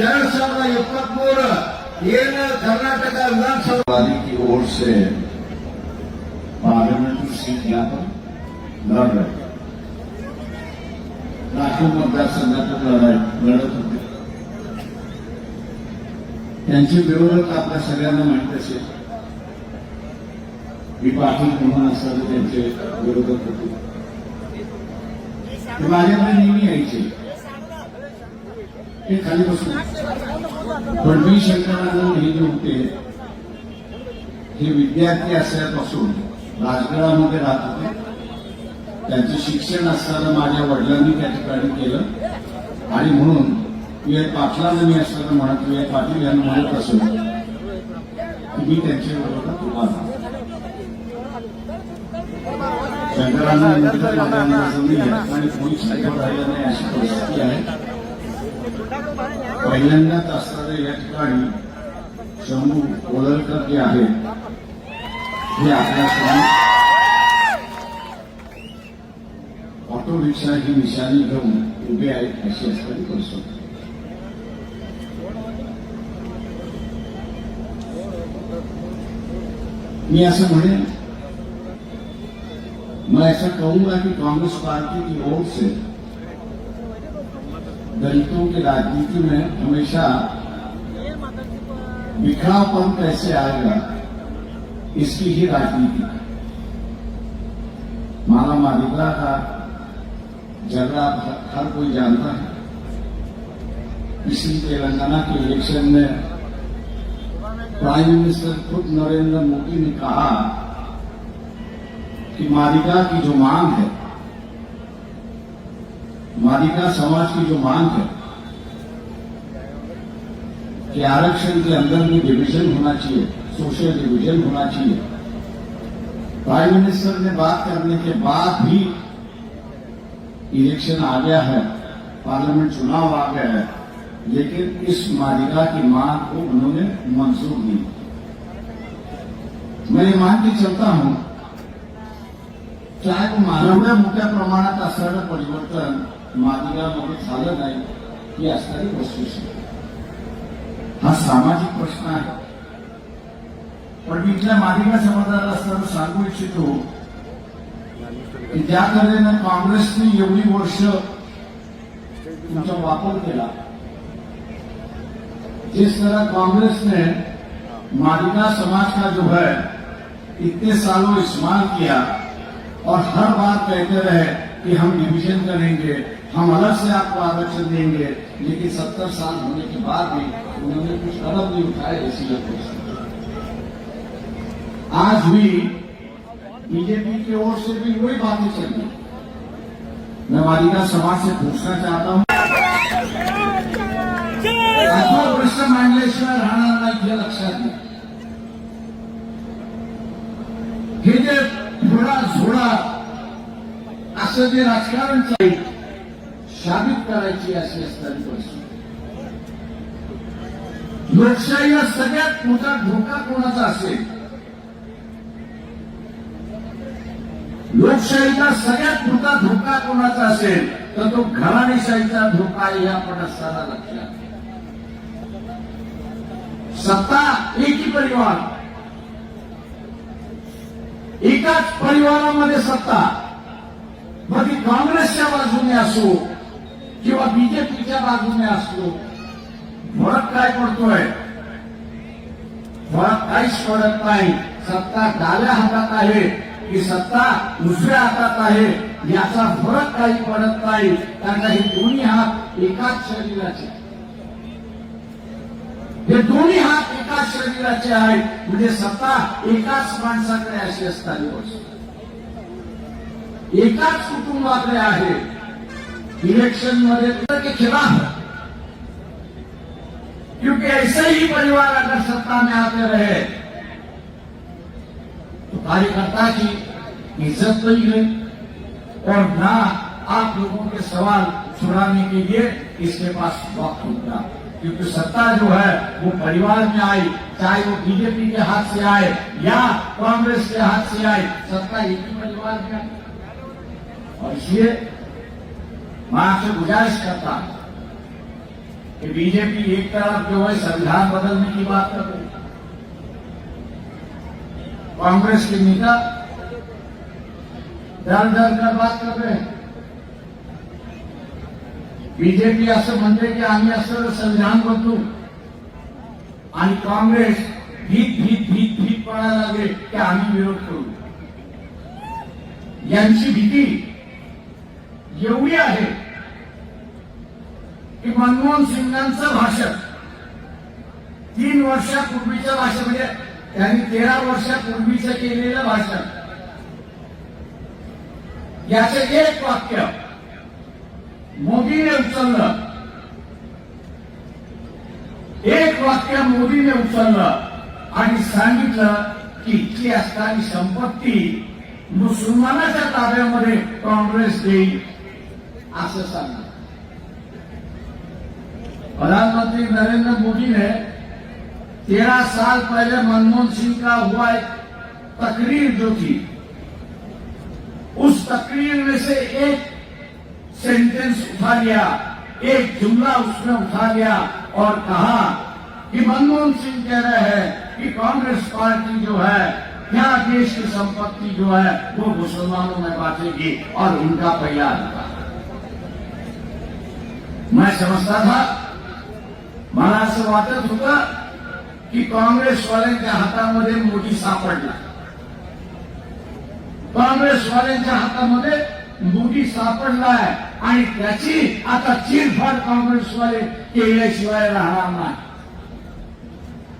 ಎರಡ್ ಸಾವಿರದ ಇಪ್ಪತ್ಮೂರು ಏನು ಕರ್ನಾಟಕ ವಿಧಾನಸಭಾ वाली की ओर से पार्लियामेंट्री सीट यहाँ पर लड़ रहे लाखों मतदारसंघातून लढाई लढत होते त्यांचे विरोधक आपल्या सगळ्यांना माहीत असेल मी पाटील म्हणून असणारे त्यांचे विरोधक होते ते माझ्याकडे नेहमी यायचे ते खाली बसून. पण मी शंकरानंद हे जे होते हे विद्यार्थी असल्यापासून राजगडामध्ये राहत होते. त्यांचं शिक्षण असताना माझ्या वडिलांनी त्या ठिकाणी केलं. आणि म्हणून विजय पाटलांना मी असताना म्हणत विजय पाटील यांना म्हणत असून तुम्ही मी त्यांच्या बरोबर उभा शंकरांना आणि कोणी शंकर राहिलं नाही अशी परिस्थिती आहे. पहिल्यांदाच असणारे या ठिकाणी शंभू कोलरकर जे आहेत हे आपल्या ऑटो रिक्षा ही निशाणी घेऊन उभे आहेत अशी असणारी परिस्थिती. मी असं म्हणेन मैं ऐसा कहूंगा कि कांग्रेस पार्टी की ओर से दलितों की राजनीति में हमेशा बिखरापन कैसे आएगा, इसकी ही राजनीति। माला मालिका का झगड़ा हर कोई जानता है। पिछली तेलंगाना के इलेक्शन में प्राइम मिनिस्टर खुद नरेंद्र मोदी ने कहा कि मालिका की जो मांग है मालिका समाज की जो मांग है कि आरक्षण के अंदर भी डिवीज़न होना चाहिए सोशल डिवीज़न होना चाहिए। प्राइम मिनिस्टर ने बात करने के बाद भी इलेक्शन आ गया है पार्लियामेंट चुनाव आ गया है, लेकिन इस मालिका की मांग को उन्होंने मंजूर नहीं मैं ये मान के चलता हूँ, चाहे तो एवढ्या मोठ्या प्रमाणात असणारं परिवर्तन मालिकामध्ये झालं नाही, ही असणारी वस्तुस्थिती हा सामाजिक प्रश्न आहे. पण मी इथल्या मालिका समाजाला असताना सांगू इच्छितो की ज्या तऱ्हेनं काँग्रेसने एवढी वर्ष तुमचा वापर केला. जिस तरह कांग्रेस ने मालिका समाज का जो है, इतने सालों इस्तेमाल किया और हर बार कहते रहे कि हम डिवीज़न करेंगे, हम अलग से आपको आरक्षण देंगे, लेकिन सत्तर साल होने के बाद भी उन्होंने कुछ कदम नहीं उठाए ऐसी लगता आज भी बीजेपी की ओर से भी वही बातें चल रही मैं मालिका समाज से पूछना चाहता हूँ। मांडल्याशिवाय राहणार नाही हे। लक्षात घ्या थोडा झोडा असं जे राजकारण चालेल शाबित करायची अशी असणारी परिस्थिती. लोकशाहीला सगळ्यात मोठा धोका कोणाचा असेल? लोकशाहीचा सगळ्यात मोठा धोका कोणाचा असेल? तर तो घराणेशाहीचा धोका आहे आपण असताना लक्षात सत्ता एकी परिवार. एकाच परिवारामध्ये सत्ता. मग ती काँग्रेसच्या बाजूने असो किंवा बीजेपीच्या बाजूने असो फरक काय पडतोय? फरक काहीच पडत नाही. सत्ता डाव्या हातात आहे की सत्ता दुसऱ्या हातात आहे याचा फरक काही पडत नाही. कारण हे दोन्ही हात एकाच शरीराचे. हे दोन्ही हात एकाच शरीराचे आहेत. म्हणजे सत्ता एकाच माणसाकडे अशी असताना एकाच कुटुंबाकडे आहे. इलेक्शन मध्ये के खिलाफ क्योंकि ऐसे ही परिवार अगर सत्ता में आते रहे तो कार्यकर्ता की इज़्ज़त नहीं है और ना आप लोगों के सवाल छुड़ाने के लिए इसके पास वक्त होगा। क्योंकि सत्ता जो है, वो परिवार में आई, चाहे वो बीजेपी के हाथ से आए या कांग्रेस के हाथ से आए, सत्ता एक ही परिवार में आई। और इसलिए मैं आपसे गुजारिश करता हूँ कि बीजेपी एक तरफ़ जो है संविधान बदलने की बात कर रही कांग्रेस के नेता डर डर कर बात कर रहे हैं। बीजेपी असं म्हणते की आम्ही असं संविधान बदलू। आणि काँग्रेस भीत भीत भीत भीत पडायला लागले की आम्ही विरोध करू। यांची भीती एवढी आहे की मनमोहन सिंगांचं भाषण तीन वर्षापूर्वीचं भाषण म्हणजे त्यांनी तेरा वर्षापूर्वीचं केलेलं भाषण. याचं एक वाक्य मोदीने उचललं एक वाक्य मोदीने उचललं आणि सांगितलं की इतकी असणारी संपत्ती मुसलमानाच्या ताब्यामध्ये काँग्रेस देईल. सांगितलं प्रधानमंत्री नरेंद्र मोदी ने तेरह साल पहले मनमोहन सिंह का हुआ एक तकरीर जो थी। उस तकरीर में से एक सेंटेंस उठा लिया, एक जुमला उसने उठा लिया और कहा कि मनमोहन सिंह कह रहे हैं कि कांग्रेस पार्टी जो है यहाँ देश की संपत्ति जो है, वो मुसलमानों में बांटेगी और उनका पहला अधिकार मैं समजता था मला असं वाटत होतं की काँग्रेसवाल्यांच्या हातामध्ये मोदी सापडला. काँग्रेसवाल्यांच्या हातामध्ये मोदी सापडलाय आणि त्याची आता चिरफाड काँग्रेसवाले केल्याशिवाय राहणार नाही.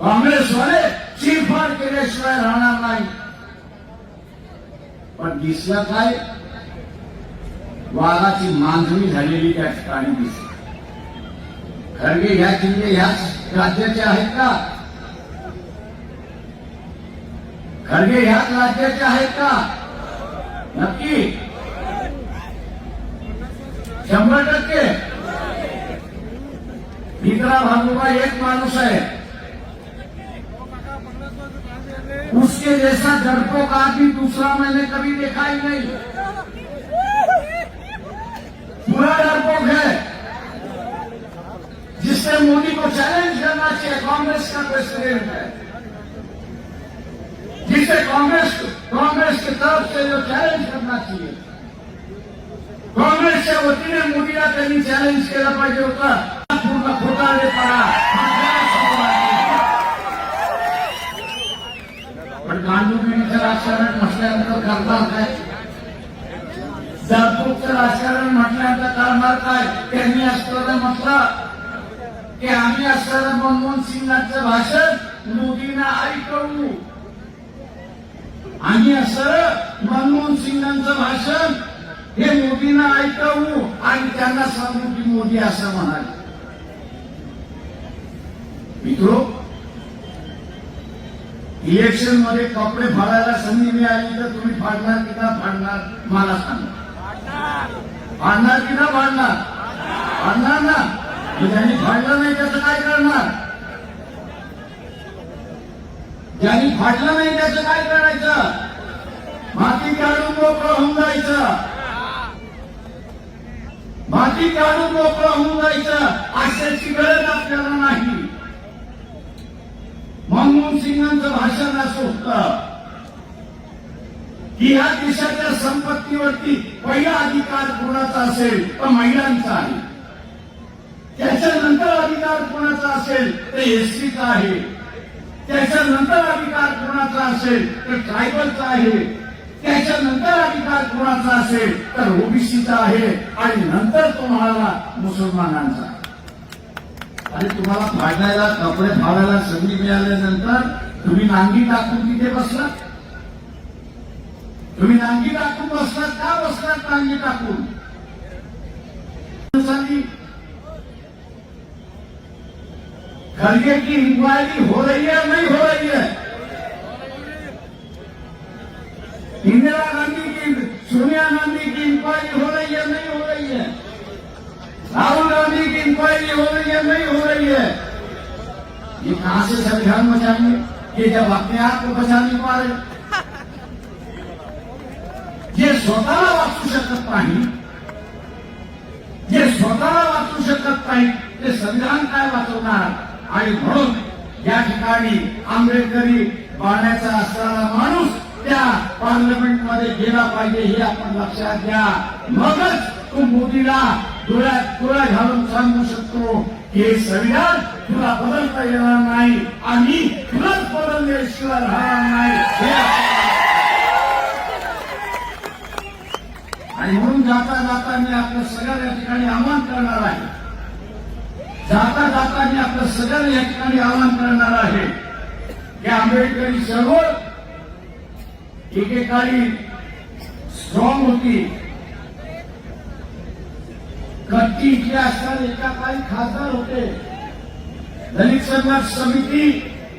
काँग्रेसवाले चिरफाड केल्याशिवाय राहणार नाही. पण दिसलं काय? वादाची मांजणी झालेली त्या ठिकाणी दिसली. खरगे ह्या जिल्हे ह्याच राज्याचे का खरगे ह्याच राज्याचे आहेत का नक्की? शंभर टक्के। मित्रा भानुबा एक माणूस है। उसके जैसा डरपोक आदमी दूसरा मैंने कभी देखा ही नहीं। पूरा डरपोक है। जिससे मोदी को चैलेंज करना चाहिए, कांग्रेस का प्रेसिडेंट है। जिसे कांग्रेस कांग्रेस की तरफ़ से जो चैलेंज करना चाहिए। काँग्रेसच्या वतीने मोदीला त्यांनी चॅलेंज केलं पाहिजे होतं पूर्ण सोपा वाटतो. पण गांडुगिरीचं राजकारण काय राजकारण म्हटल्यानंतर करणार काय त्यांनी म्हटलं की आम्ही असताना मनमोहन सिंगांचं भाषण मोदींना ऐकवू. आम्ही असं मनमोहन सिंगांचं भाषण हे मोदींना ऐकवू आणि त्यांना सांगू की मोदी असं म्हणाले. मित्रो इलेक्शनमध्ये कपडे फाडायला संधी मिळाली तर तुम्ही फाडणार की ना फाडणार मला सांगा. फाडणार. की ना फाडणार? फाडणार ना. मग ज्यांनी फाडलं नाही त्याचं काय करणार? ज्यांनी फाडलं नाही त्याचं काय करायचं? माती काढून मोकळं होऊन जायचं. माती काढून मोकळं होऊन जायचं. अशाची गरज आपल्याला नाही. मनमोहन सिंगांचं भाषण असं होतं. की या देशाच्या संपत्तीवरती पहिला अधिकार कोणाचा असेल? तर महिलांचा आहे. त्याच्यानंतर अधिकार कोणाचा असेल तर एसटीचा आहे. त्याच्यानंतर अधिकार कोणाचा असेल तर ट्रायबलचा आहे. त्याच्यानंतर अधिकार कोणाचा असेल तर ओबीसीचा आहे आणि नंतर तुम्हाला मुसलमानांचा. आणि तुम्हाला फाडायला कपडे फाडायला संधी मिळाल्यानंतर तुम्ही नांगी टाकून तिथे बसलात तुम्ही नांगी टाकून बसलात? का बसलात नांगी टाकून? खरगे की इंक्वायरी हो रही है नहीं हो रही है? इंदिरा गांधी की, सोनिया गांधी की इंक्वायरी हो रही है नहीं हो रही है? राहुल गांधी की इंक्वायरी हो रही है नहीं हो रही है? ये कहाँ से संविधान बचाएँगे ये जब अपने आप को बचा नहीं पा रहे जे स्वतःला वाचू शकत नाही जे स्वतःला वाचू शकत नाही ते संविधान काय वाचवणार आणि म्हणून या ठिकाणी आंबेडकरी बाण्याचा असणारा माणूस त्या पार्लमेंटमध्ये गेला पाहिजे हे आपण लक्षात घ्या. मगच तू मोदीला डोळ्यात डोळ्या घालून सांगू शकतो. हे संविधान तुला बदलता येणार नाही आणि तुलाच बदलल्याशिवाय राहणार नाही. आणि म्हणून जाता जाता मी आपलं सगळ्या या ठिकाणी आवाहन करणार आहे. जाता जाता मी आपलं सगळं या ठिकाणी आवाहन करणार आहे. की आंबेडकरी चळवळ एकेकाळी स्ट्रॉंग होती. कच्ची इथले असताना एका काळी खासदार होते. दलित संघर्ष समिती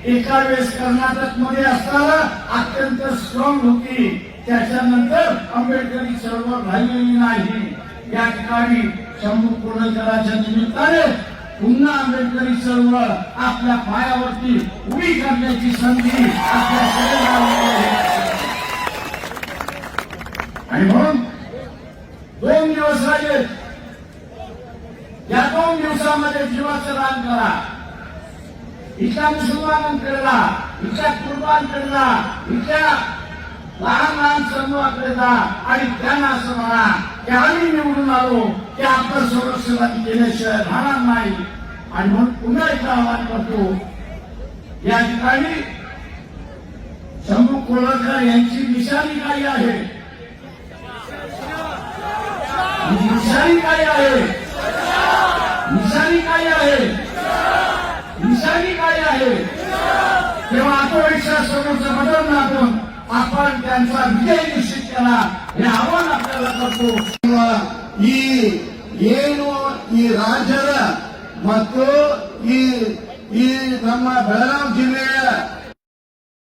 एका वेळेस कर्नाटकमध्ये असताना अत्यंत स्ट्रॉंग होती. त्याच्यानंतर आंबेडकरी चळवळ राहिलेली नाही. या ठिकाणी शंभू पूर्णचराच्या निमित्ताने पुन्हा आंबेडकरी चळवळ आपल्या पायावरती उभी करण्याची संधी आपल्या सगळ्यांना आणि म्हणून दोन दिवस राहिले. या दोन दिवसामध्ये जीवाचं दान करा. इथल्या मुसलमानांकडला इथल्या कुर्बानकडला इथल्या लहान लहान समूहाकडे जा आणि त्यांना असं म्हणा की आम्ही निवडून आलो की आपलं संरक्षण केल्याशिवाय राहणार नाही. आणि म्हणून पुन्हा एकदा आवाहन करतो या ठिकाणी शंभू कोळकर यांची निशाणी काय आहे? निशाणी काय आहे? निशाणी काय आहे? निशाणी काय आहे? तेव्हा आत्मविश्वास समोरचं बदल आपण. आपण त्यांचा विजय निश्चित केला हे आव्हान आपल्याला करतो ಈ ಏನು ಈ ರಾಜ್ಯದ ಮತ್ತು ಈ ಈ ನಮ್ಮ ಬೆಳಗಾವಿ ಜಿಲ್ಲೆಯ